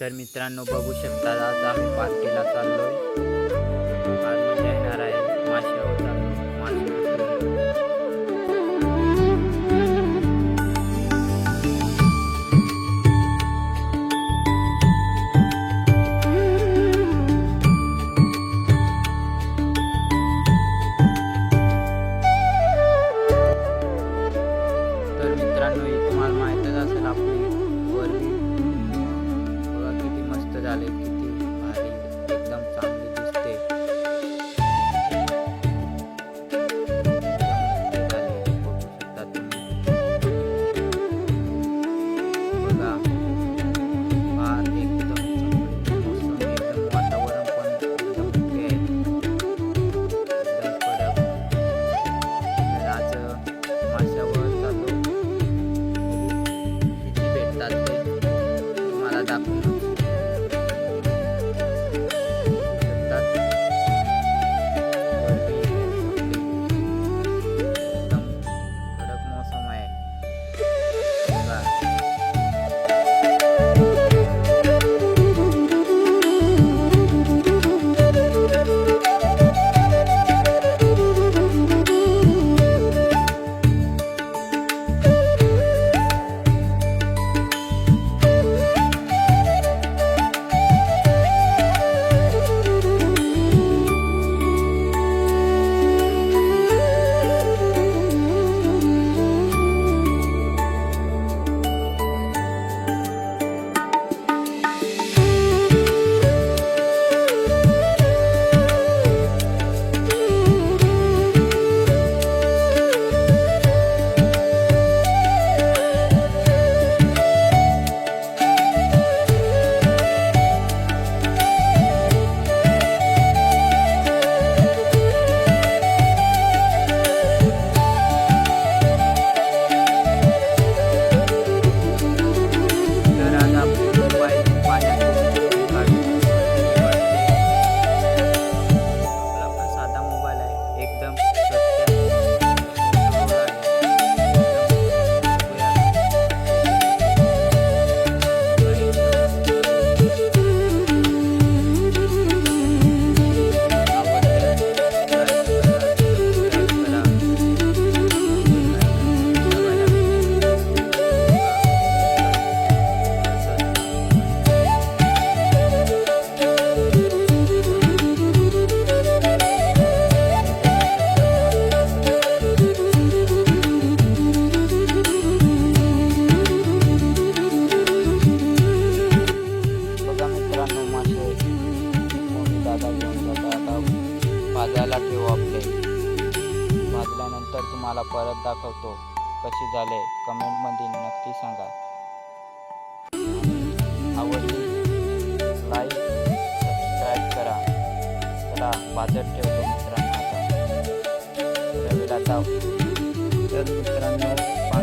तर मित्रांनो बघू शकता आज आम्ही पार्टीला चाललो घातल्यानंतर तुम्हाला परत दाखवतो. कसे झाले? कमेंटमध्ये नक्की सांगा. लाईक सबस्क्राईब करा. चला वाजत ठेवतो मित्रांनो आता.